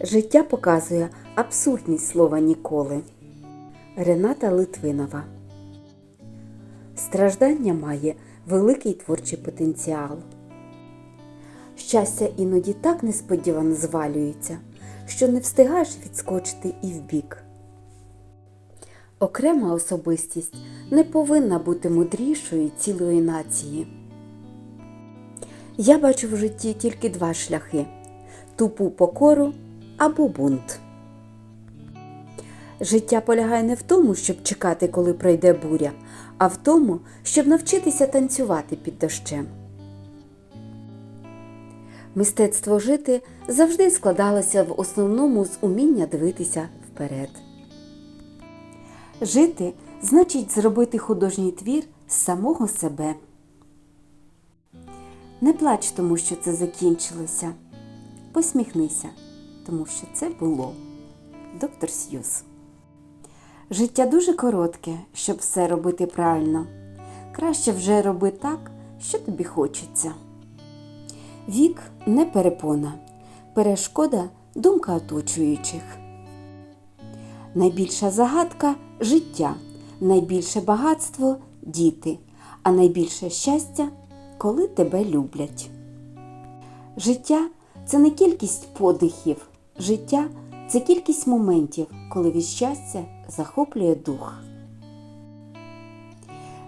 Життя показує абсурдність слова ніколи. Рената Литвинова. Страждання має великий творчий потенціал. Щастя іноді так несподівано звалюється, що не встигаєш відскочити і вбік. Окрема особистість не повинна бути мудрішою цілої нації. Я бачу в житті тільки два шляхи тупу покору або бунт. Життя полягає не в тому, щоб чекати, коли пройде буря, а в тому, щоб навчитися танцювати під дощем. Мистецтво жити завжди складалося в основному з уміння дивитися вперед. Жити значить зробити художній твір з самого себе. Не плач тому, що це закінчилося. Посміхнися, тому що це було. Доктор Сьюз. Життя дуже коротке, щоб все робити правильно. Краще вже роби так, що тобі хочеться. Вік не перепона, перешкода думка оточуючих. Найбільша загадка життя, найбільше багатство діти, а найбільше щастя, коли тебе люблять. Життя це не кількість подихів, життя це кількість моментів, коли від щастя захоплює дух.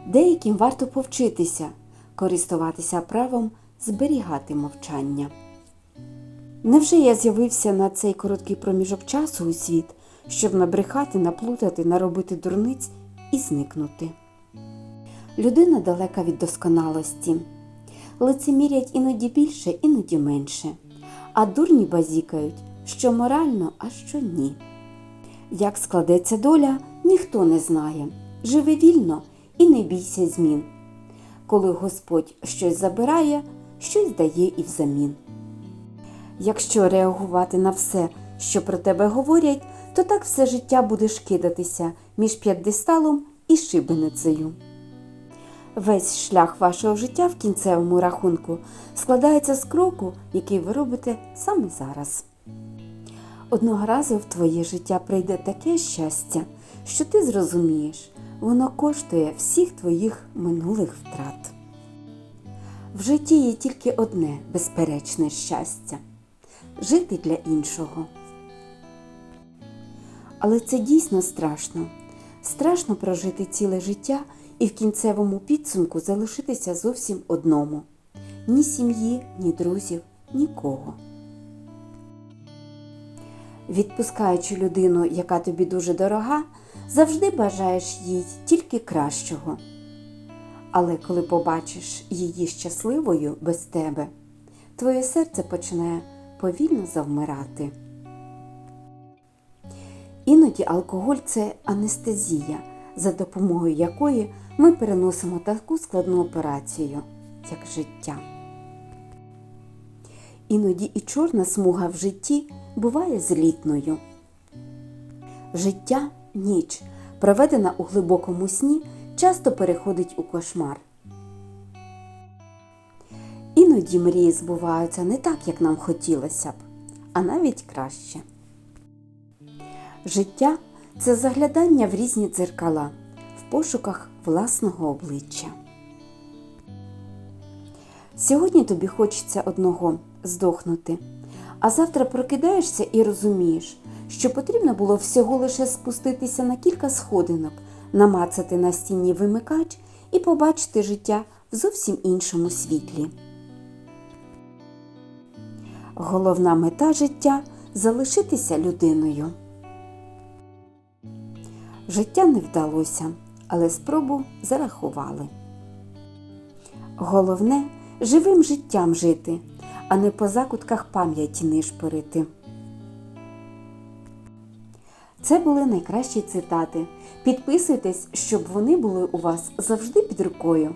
Деяким варто повчитися користуватися правом зберігати мовчання. Невже я з'явився на цей короткий проміжок часу у світ, щоб набрехати, наплутати, наробити дурниць і зникнути? Людина далека від досконалості. Лицемірять іноді більше, іноді менше, а дурні базікають, що морально, а що ні. Як складеться доля, ніхто не знає. Живи вільно і не бійся змін. Коли Господь щось забирає, щось дає і взамін. Якщо реагувати на все, що про тебе говорять, то так все життя будеш кидатися між п'ятдесталом і шибеницею. Весь шлях вашого життя в кінцевому рахунку складається з кроку, який ви робите саме зараз. Одного разу в твоє життя прийде таке щастя, що ти зрозумієш, воно коштує всіх твоїх минулих втрат. В житті є тільки одне безперечне щастя жити для іншого. Але це дійсно страшно. Страшно прожити ціле життя і в кінцевому підсумку залишитися зовсім одному ні сім'ї, ні друзів, нікого. Відпускаючи людину, яка тобі дуже дорога, завжди бажаєш їй тільки кращого. Але коли побачиш її щасливою без тебе, твоє серце починає повільно завмирати. Іноді алкоголь це анестезія, за допомогою якої ми переносимо таку складну операцію, як життя. Іноді і чорна смуга в житті буває злітною. Життя ніч, проведена у глибокому сні, часто переходить у кошмар. Іноді мрії збуваються не так, як нам хотілося б, а навіть краще. Життя це заглядання в різні дзеркала в пошуках власного обличчя. Сьогодні тобі хочеться одного здохнути, а завтра прокидаєшся і розумієш, що потрібно було всього лише спуститися на кілька сходинок, намацати на стіні вимикач і побачити життя в зовсім іншому світлі. Головна мета життя залишитися людиною. Життя не вдалося, але спробу зарахували. Головне живим життям жити, а не по закутках пам'яті нишпорити. Це були найкращі цитати. Підписуйтесь, щоб вони були у вас завжди під рукою.